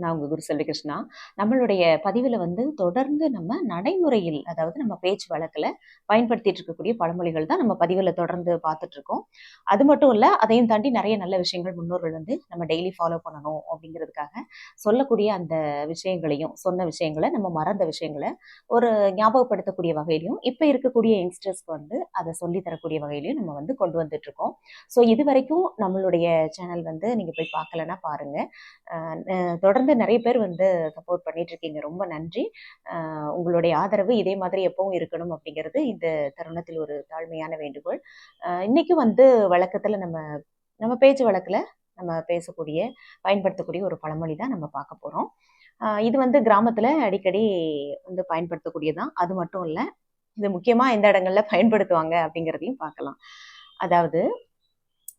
நான் உங்கள் குரு செல்வி கிருஷ்ணா. நம்மளுடைய பதிவில் வந்து தொடர்ந்து நம்ம நடைமுறையில் அதாவது நம்ம பேச்சு வழக்கில் பயன்படுத்திட்டு இருக்கக்கூடிய பழமொழிகள் தான் நம்ம பதிவில் தொடர்ந்து பார்த்துட்ருக்கோம் அது மட்டும் இல்லை அதையும் தாண்டி நிறைய நல்ல விஷயங்கள் முன்னோர்கள் வந்து நம்ம டெய்லி ஃபாலோ பண்ணணும் அப்படிங்கிறதுக்காக சொல்லக்கூடிய அந்த விஷயங்களையும் சொன்ன விஷயங்களை நம்ம மறந்த விஷயங்களை ஒரு ஞாபகப்படுத்தக்கூடிய வகையிலையும் இப்போ இருக்கக்கூடிய யங்ஸ்டர்ஸ்க்கு வந்து அதை சொல்லி தரக்கூடிய வகையிலையும் நம்ம வந்து கொண்டு வந்துட்ருக்கோம் ஸோ இது வரைக்கும் நம்மளுடைய சேனல் வந்து நீங்கள் போய் பார்க்கலன்னா பாருங்கள் தொடர்ந்து தொடர்ந்து நிறைய பேர் வந்து சப்போர்ட் பண்ணிட்டு இருக்கீங்க ரொம்ப நன்றி. உங்களுடைய ஆதரவு இதே மாதிரி எப்பவும் இருக்கணும் அப்படிங்கிறது இந்த தருணத்தில் ஒரு தாழ்மையான வேண்டுகோள். அஹ் இன்னைக்கும் வந்து வழக்கத்துல நம்ம நம்ம பேச்சு வழக்கில் நம்ம பேசக்கூடிய பயன்படுத்தக்கூடிய ஒரு பழமொழி தான் நம்ம பார்க்க போறோம். இது வந்து கிராமத்துல அடிக்கடி வந்து பயன்படுத்தக்கூடியதான் அது மட்டும் இல்லை இது முக்கியமா எந்த இடங்கள்ல பயன்படுத்துவாங்க அப்படிங்கிறதையும் பார்க்கலாம். அதாவது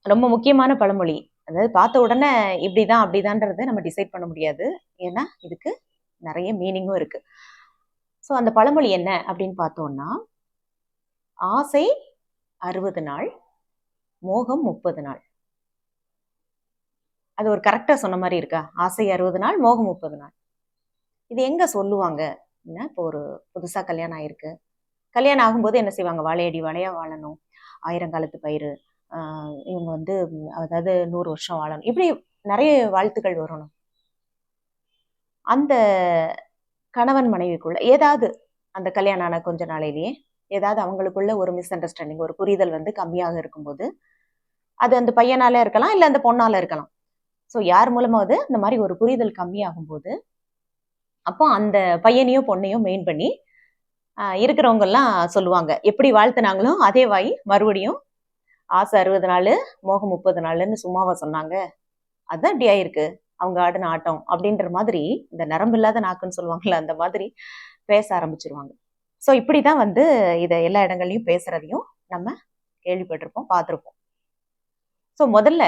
ரொம்ப முக்கியமான பழமொழி அதாவது பார்த்த உடனே இப்படிதான் அப்படிதான்றதை நம்ம டிசைட் பண்ண முடியாது. ஏன்னா இதுக்கு நிறைய மீனிங்கும் இருக்கு. ஸோ அந்த பழமொழி என்ன அப்படின்னு பார்த்தோம்னா ஆசை அறுபது நாள் மோகம் முப்பது நாள். அது ஒரு கரெக்டாக சொன்ன மாதிரி இருக்கா? ஆசை அறுபது நாள் மோகம் முப்பது நாள். இது எங்க சொல்லுவாங்க? என்ன? இப்போ ஒரு புதுசாக கல்யாணம் ஆயிருக்கு. கல்யாணம் ஆகும்போது என்ன செய்வாங்க? வாழையடி வாழையாக வாழணும். ஆயிரங்காலத்து பயிர் இவங்க வந்து அதாவது நூறு வருஷம் வாழணும். இப்படி நிறைய வாழ்த்துக்கள் வரணும். அந்த கணவன் மனைவிக்குள்ள ஏதாவது அந்த கல்யாணம் ஆன கொஞ்ச நாளையிலேயே ஏதாவது அவங்களுக்குள்ள ஒரு மிஸ் அண்டர்ஸ்டாண்டிங் ஒரு புரிதல் வந்து கம்மியாக இருக்கும்போது அது அந்த பையனால இருக்கலாம் இல்லை அந்த பொண்ணால இருக்கலாம். ஸோ யார் மூலமாவது இந்த மாதிரி ஒரு புரிதல் கம்மியாகும் போது அப்போ அந்த பையனையும் பொண்ணையும் மெயின் பண்ணி இருக்கிறவங்கெல்லாம் சொல்லுவாங்க எப்படி வாழ்த்துனாங்களோ அதே வாய் மறுபடியும் ஆசை அறுபது நாள் மோகம் முப்பது நாள்னு சும்மாவா சொன்னாங்க. அதுதான் இப்படி ஆயிருக்கு. அவங்க ஆடின ஆட்டம் அப்படின்ற மாதிரி இந்த நரம்பு இல்லாத நாக்குன்னு சொல்லுவாங்கல்ல அந்த மாதிரி பேச ஆரம்பிச்சிருவாங்க. ஸோ இப்படிதான் வந்து இதை எல்லா இடங்கள்லையும் பேசுறதையும் நம்ம கேள்விப்பட்டிருப்போம் பார்த்துருப்போம். ஸோ முதல்ல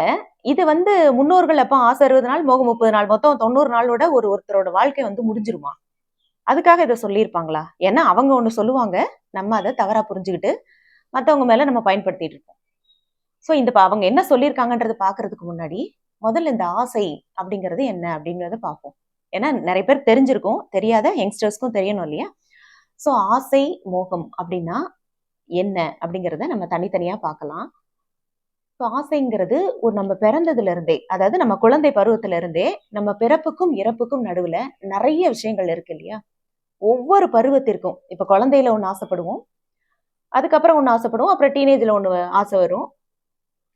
இது வந்து முன்னோர்கள் அப்போ ஆசை அறுபது நாள் மோகம் முப்பது நாள் மொத்தம் தொண்ணூறு நாளோட ஒரு ஒருத்தரோட வாழ்க்கை வந்து முடிஞ்சிருமா? அதுக்காக இதை சொல்லியிருப்பாங்களா? ஏன்னா அவங்க ஒன்று சொல்லுவாங்க நம்ம அதை தவறா புரிஞ்சுக்கிட்டு மற்றவங்க மேல நம்ம பயன்படுத்திட்டு இருப்போம். ஸோ இந்த அவங்க என்ன சொல்லியிருக்காங்கன்றதை பார்க்கறதுக்கு முன்னாடி முதல்ல இந்த ஆசை அப்படிங்கிறது என்ன அப்படிங்கிறத பார்ப்போம் ஏன்னா நிறைய பேர் தெரிஞ்சிருக்கும் தெரியாத யங்ஸ்டர்ஸ்க்கும் தெரியணும் இல்லையா? ஸோ ஆசை மோகம் அப்படின்னா என்ன அப்படிங்கிறத நம்ம தனித்தனியா பார்க்கலாம் ஸோ ஆசைங்கிறது ஒரு நம்ம பிறந்ததுல இருந்தே அதாவது நம்ம குழந்தை பருவத்துல இருந்தே நம்ம பிறப்புக்கும் இறப்புக்கும் நடுவுல நிறைய விஷயங்கள் இருக்கு இல்லையா? ஒவ்வொரு பருவத்திற்கும் இப்ப குழந்தையில ஒன்று ஆசைப்படுவோம் அதுக்கப்புறம் ஒன்று ஆசைப்படுவோம் அப்புறம் டீனேஜ்ல ஒன்று ஆசை வரும்.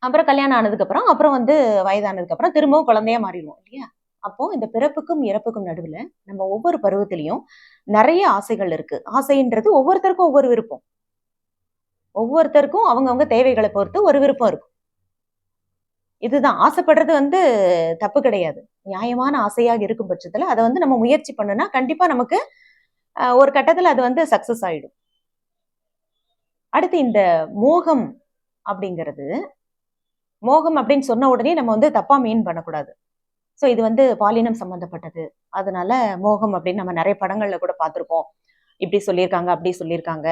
அப்புறம் கல்யாணம் ஆனதுக்கப்புறம் அப்புறம் வந்து வயதானதுக்கப்புறம் திரும்பவும் குழந்தையா மாறிடுவோம் இல்லையா? அப்போ இந்த பிறப்புக்கும் இறப்புக்கும் நடுவில் நம்ம ஒவ்வொரு பருவத்திலையும் நிறைய ஆசைகள் இருக்கு. ஆசைன்றது ஒவ்வொருத்தருக்கும் ஒவ்வொரு விருப்பம். ஒவ்வொருத்தருக்கும் அவங்கவுங்க தேவைகளை பொறுத்து ஒரு விருப்பம் இருக்கும். இதுதான். ஆசைப்படுறது வந்து தப்பு கிடையாது. நியாயமான ஆசையாக இருக்கும் பட்சத்தில் அதை வந்து நம்ம முயற்சி பண்ணுனா கண்டிப்பா நமக்கு ஒரு கட்டத்தில் அது வந்து சக்சஸ் ஆயிடும். அடுத்து இந்த மோகம் அப்படிங்கிறது மோகம் அப்படின்னு சொன்ன உடனே நம்ம வந்து தப்பா மீன் பண்ணக்கூடாது. ஸோ இது வந்து பாலினம் சம்பந்தப்பட்டது. அதனால மோகம் அப்படின்னு நம்ம நிறைய படங்கள்ல கூட பார்த்துருக்கோம் இப்படி சொல்லியிருக்காங்க அப்படி சொல்லியிருக்காங்க.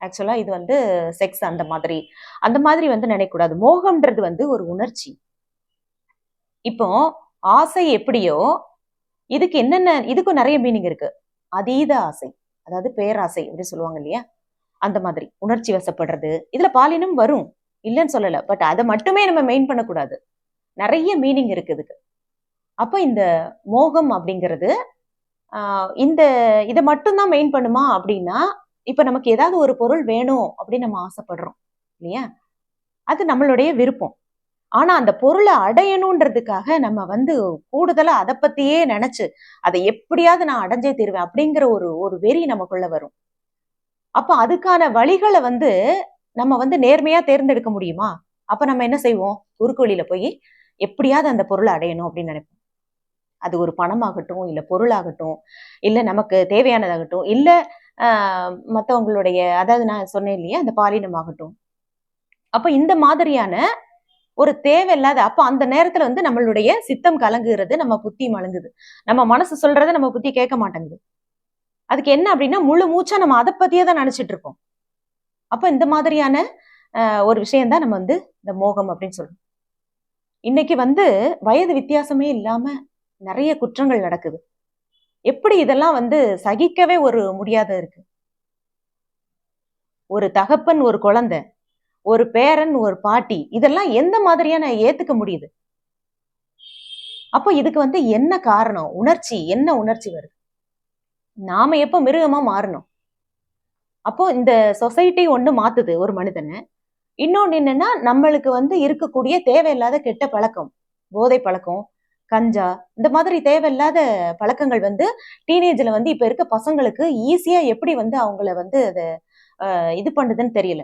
ஆக்சுவலா இது வந்து செக்ஸ் அந்த மாதிரி. அந்த மாதிரி வந்து நினைக்கக்கூடாது. மோகம்ன்றது வந்து ஒரு உணர்ச்சி. இப்போ ஆசை எப்படியோ இதுக்கு என்னென்ன இதுக்கும் நிறைய மீனிங் இருக்கு. அதீத ஆசை. அதாவது பேராசை அப்படின்னு சொல்லுவாங்க இல்லையா? அந்த மாதிரி. உணர்ச்சி வசப்படுறது. இதுல பாலினம் வரும். இல்லைன்னு சொல்லல. பட் அதை மட்டுமே நம்ம மெயின் பண்ணக்கூடாது. நிறைய மீனிங் இருக்கு இதுக்கு. அப்போ இந்த மோகம் அப்படிங்கிறது ஆஹ் இந்த இதை மட்டும்தான் மெயின் பண்ணுமா அப்படின்னா இப்ப நமக்கு ஏதாவது ஒரு பொருள் வேணும் அப்படின்னு நம்ம ஆசைப்படுறோம். இல்லையா? அது நம்மளுடைய விருப்பம். ஆனா அந்த பொருளை அடையணுன்றதுக்காக நம்ம வந்து கூடுதலா அதை பத்தியே நினைச்சு அதை எப்படியாவது நான் அடைஞ்சே தீருவேன் அப்படிங்கிற ஒரு ஒரு வெறி நமக்குள்ள வரும். அப்ப அதுக்கான வழிகளை வந்து நம்ம வந்து நேர்மையா தேர்ந்தெடுக்க முடியுமா? அப்ப நம்ம என்ன செய்வோம்? குறுக்கு வழியில போய் எப்படியாவது அந்த பொருளை அடையணும் அப்படின்னு நினைப்போம். அது ஒரு பணமாகட்டும் இல்ல பொருளாகட்டும் இல்ல நமக்கு தேவையானதாகட்டும் இல்ல ஆஹ் மத்தவங்களுடைய அதாவது நான் சொன்னேன் இல்லையா அந்த பாலினமாகட்டும். அப்ப இந்த மாதிரியான ஒரு தேவையில்லாத அப்ப அந்த நேரத்துல வந்து நம்மளுடைய சித்தம் கலங்குகிறது நம்ம புத்தி மலங்குது நம்ம மனசு சொல்றதை நம்ம புத்தி கேட்க மாட்டேங்குது. அதுக்கு என்ன அப்படின்னா முழு மூச்சா நம்ம அதை பத்தியே தான் நினைச்சிட்டு இருப்போம் அப்போ இந்த மாதிரியான ஒரு விஷயம் தான் நம்ம வந்து இந்த மோகம் அப்படின்னு சொல்லணும் இன்னைக்கு வந்து வயது வித்தியாசமே இல்லாம நிறைய குற்றங்கள் நடக்குது. எப்படி இதெல்லாம் வந்து சகிக்கவே ஒரு முடியாத இருக்கு? ஒரு தகப்பன் ஒரு குழந்தை ஒரு பேரன் ஒரு பாட்டி இதெல்லாம் எந்த மாதிரியான ஏத்துக்க முடியுது? அப்போ இதுக்கு வந்து என்ன காரணம்? உணர்ச்சி என்ன உணர்ச்சி வருது? நாம எப்போ மிருகமா மாறணும்? அப்போ இந்த சொசைட்டி ஒண்ணு மாத்துது ஒரு மனிதனை. இன்னொன்னு என்னன்னா நம்மளுக்கு வந்து இருக்கக்கூடிய தேவையில்லாத கெட்ட பழக்கம் போதை பழக்கம் கஞ்சா இந்த மாதிரி தேவையில்லாத பழக்கங்கள் வந்து டீனேஜ்ல வந்து இப்ப இருக்க பசங்களுக்கு ஈஸியாக எப்படி வந்து அவங்கள வந்து அதை இது பண்ணுதுன்னு தெரியல.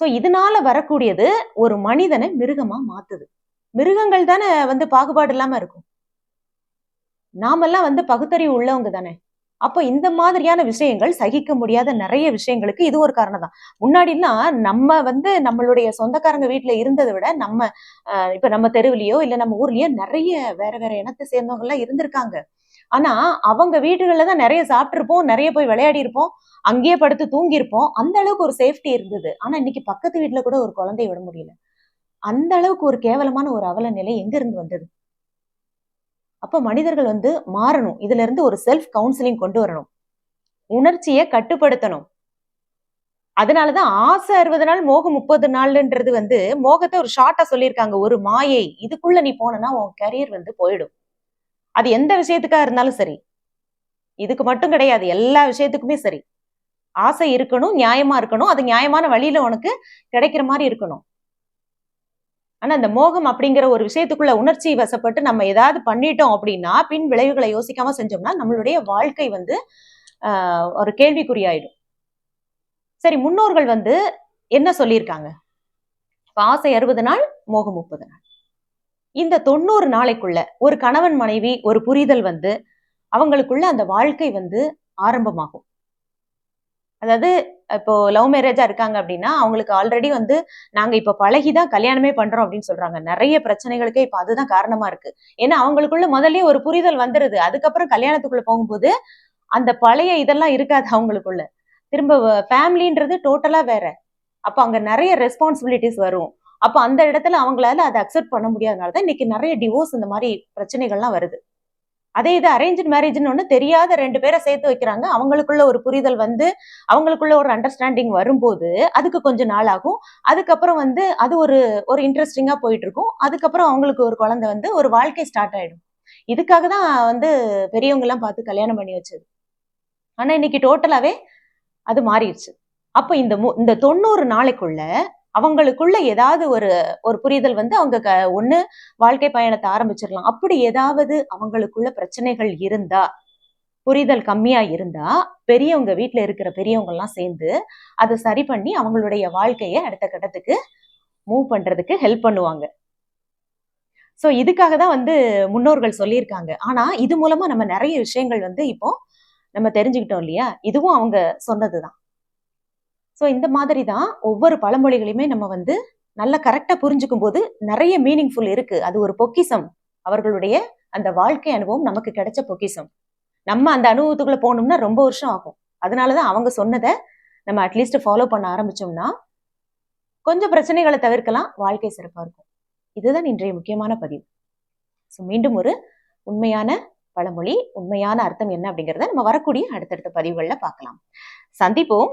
சோ இதனால வரக்கூடியது ஒரு மனிதனை மிருகமா மாத்துது. மிருகங்கள் தானே வந்து பாகுபாடு இல்லாம இருக்கும். நாமெல்லாம் வந்து பகுத்தறிவு உள்ளவங்க தானே. அப்போ இந்த மாதிரியான விஷயங்கள் சகிக்க முடியாத நிறைய விஷயங்களுக்கு இது ஒரு காரணம் தான் முன்னாடிலாம் நம்ம வந்து நம்மளுடைய சொந்தக்காரங்க வீட்டுல இருந்ததை விட நம்ம அஹ், இப்ப நம்ம தெருவுலயோ இல்ல நம்ம ஊர்லயோ நிறைய வேற வேற இனத்தை சேர்ந்தவங்க எல்லாம் இருந்திருக்காங்க. ஆனா அவங்க வீடுகளில் தான் நிறைய சாப்பிட்ருப்போம் நிறைய போய் விளையாடி இருப்போம் அங்கேயே படுத்து தூங்கியிருப்போம். அந்த அளவுக்கு ஒரு சேஃப்டி இருந்தது. ஆனா இன்னைக்கு பக்கத்து வீட்டுல கூட ஒரு குழந்தைய விட முடியல. அந்த அளவுக்கு ஒரு கேவலமான ஒரு அவல நிலை எங்க இருந்து வந்தது? அப்ப மனிதர்கள் வந்து மாறணும். இதுல இருந்து ஒரு செல்ஃப் கவுன்சிலிங் கொண்டு வரணும். உணர்ச்சியை கட்டுப்படுத்தணும். அதனாலதான் ஆசை அறுபது நாள் மோகம் முப்பது நாள்ன்றது வந்து மோகத்தை ஒரு ஷார்ட்டா சொல்லியிருக்காங்க. ஒரு மாயை இதுக்குள்ள நீ போனனா உன் கரியர் வந்து போயிடும். அது எந்த விஷயத்துக்கா இருந்தாலும் சரி. இதுக்கு மட்டும் கிடையாது. எல்லா விஷயத்துக்குமே சரி. ஆசை இருக்கணும் நியாயமா இருக்கணும். அது நியாயமான வழியில உனக்கு கிடைக்கிற மாதிரி இருக்கணும். ஆனா அந்த மோகம் அப்படிங்கிற ஒரு விஷயத்துக்குள்ள உணர்ச்சி வசப்பட்டு நம்ம ஏதாவது பண்ணிட்டோம் அப்படின்னா பின் விளைவுகளை யோசிக்காம செஞ்சோம்னா நம்மளுடைய வாழ்க்கை வந்து ஆஹ், ஒரு கேள்விக்குறியாயிடும். சரி முன்னோர்கள் வந்து என்ன சொல்லியிருக்காங்க? ஆசை அறுபது நாள் மோகம் முப்பது நாள். இந்த தொண்ணூறு நாளைக்குள்ள ஒரு கணவன் மனைவி ஒரு புரிதல் வந்து அவங்களுக்குள்ள அந்த வாழ்க்கை வந்து ஆரம்பமாகும். அதாவது இப்போ லவ் மேரேஜா இருக்காங்க அப்படின்னா அவங்களுக்கு ஆல்ரெடி வந்து நாங்க இப்ப பழகிதான் கல்யாணமே பண்றோம் அப்படின்னு சொல்றாங்க. நிறைய பிரச்சனைகளுக்கே இப்ப அதுதான் காரணமா இருக்கு. ஏன்னா அவங்களுக்குள்ள முதல்ல ஒரு புரிதல் வந்துருது. அதுக்கப்புறம் கல்யாணத்துக்குள்ள போகும்போது அந்த பழைய இதெல்லாம் இருக்காது அவங்களுக்குள்ள. திரும்ப ஃபேமிலின்றது டோட்டலா வேற. அப்ப அங்க நிறைய ரெஸ்பான்சிபிலிட்டிஸ் வரும். அப்ப அந்த இடத்துல அவங்களால அதை அக்செப்ட் பண்ண முடியாதனால தான் இன்னைக்கு நிறைய டிவோர்ஸ் இந்த மாதிரி பிரச்சனைகள்லாம் வருது. அதே இது அரேஞ்ச் மேரேஜ்னு ஒன்று தெரியாத ரெண்டு பேரை சேர்த்து வைக்கிறாங்க. அவங்களுக்குள்ள ஒரு புரிதல் வந்து அவங்களுக்குள்ள ஒரு அண்டர்ஸ்டாண்டிங் வரும்போது அதுக்கு கொஞ்சம் நாள் ஆகும். அதுக்கப்புறம் வந்து அது ஒரு ஒரு இன்ட்ரெஸ்டிங்காக போயிட்டு இருக்கும். அதுக்கப்புறம் அவங்களுக்கு ஒரு குழந்தை வந்து ஒரு வாழ்க்கை ஸ்டார்ட் ஆயிடும். இதுக்காக தான் வந்து பெரியவங்கெல்லாம் பார்த்து கல்யாணம் பண்ணி வச்சது. ஆனால் இன்னைக்கு டோட்டலாகவே அது மாறிடுச்சு. அப்போ இந்த மு- இந்த தொண்ணூறு நாளைக்குள்ள அவங்களுக்குள்ள ஏதாவது ஒரு ஒரு புரிதல் வந்து அவங்க க ஒன்று வாழ்க்கை பயணத்தை ஆரம்பிச்சிடலாம். அப்படி ஏதாவது அவங்களுக்குள்ள பிரச்சனைகள் இருந்தா புரிதல் கம்மியா இருந்தா பெரியவங்க வீட்டில் இருக்கிற பெரியவங்க எல்லாம் சேர்ந்து அதை சரி பண்ணி அவங்களுடைய வாழ்க்கையை அடுத்த கட்டத்துக்கு மூவ் பண்றதுக்கு ஹெல்ப் பண்ணுவாங்க. ஸோ இதுக்காக தான் வந்து முன்னோர்கள் சொல்லியிருக்காங்க. ஆனா இது மூலமா நம்ம நிறைய விஷயங்கள் வந்து இப்போ நம்ம தெரிஞ்சுக்கிட்டோம் இல்லையா? இதுவும் அவங்க சொன்னதுதான். ஸோ இந்த மாதிரி தான் ஒவ்வொரு பழமொழிகளையுமே நம்ம வந்து நல்லா கரெக்டா புரிஞ்சுக்கும் போது நிறைய மீனிங்ஃபுல் இருக்கு. அது ஒரு பொக்கிசம். அவர்களுடைய அந்த வாழ்க்கை அனுபவம் நமக்கு கிடைச்ச பொக்கிஷம் நம்ம அந்த அனுபவத்துக்குள்ள போகணும்னா ரொம்ப வருஷம் ஆகும். அதனாலதான் அவங்க சொன்னதை நம்ம அட்லீஸ்ட் ஃபாலோ பண்ண ஆரம்பிச்சோம்னா கொஞ்சம் பிரச்சனைகளை தவிர்க்கலாம். வாழ்க்கை சிறப்பா இருக்கும். இதுதான் இன்றைய முக்கியமான பதிவு. ஸோ மீண்டும் ஒரு உண்மையான பழமொழி உண்மையான அர்த்தம் என்ன அப்படிங்கிறத நம்ம வரக்கூடிய அடுத்தடுத்த பதிவுகளில் பார்க்கலாம். சந்திப்போம்.